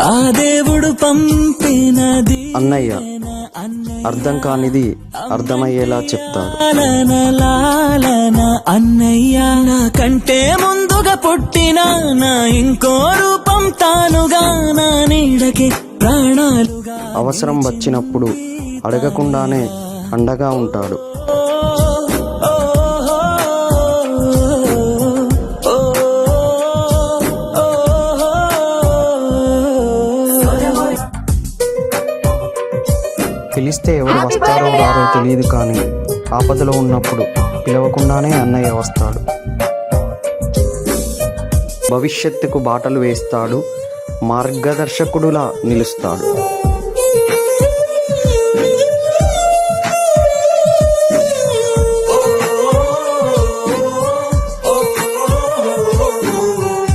ఆ దేవుడు పంపినది అన్నయ్య అర్థం కానిది అర్థమయ్యేలా చెప్తాడు. అన్నయ్య నా కంటే ముందుగా పుట్టిన నా ఇంకో రూపం తానుగా నా నీడకి ప్రాణాలుగా అవసరం వచ్చినప్పుడు అడగకుండానే అండగా ఉంటాడు. పిలిస్తే ఎవరు వస్తారో రారో తెలియదు కానీ ఆపదలో ఉన్నప్పుడు పిలవకుండానే అన్నయ్య వస్తాడు. భవిష్యత్తుకు బాటలు వేస్తాడు. మార్గదర్శకుడులా నిలుస్తాడు.